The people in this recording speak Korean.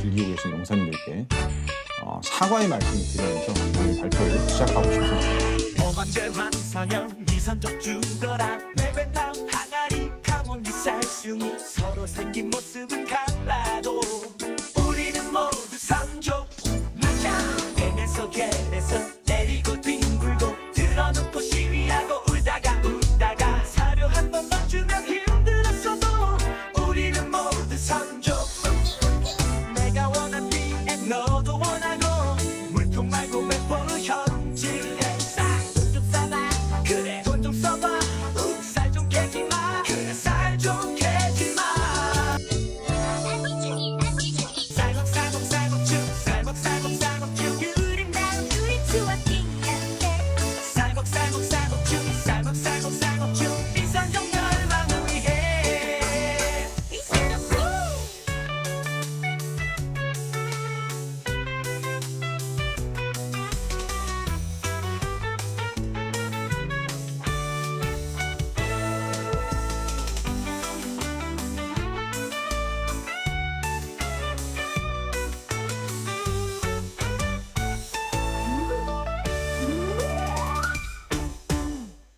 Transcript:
즐기고 계신 용사님들께 어, 사과의 말씀을 드리면서 오늘 발표를 시작하고 싶습니다. 우리는 모두 상조. 맞아 뱀에서 개에서 내리고 뛰 another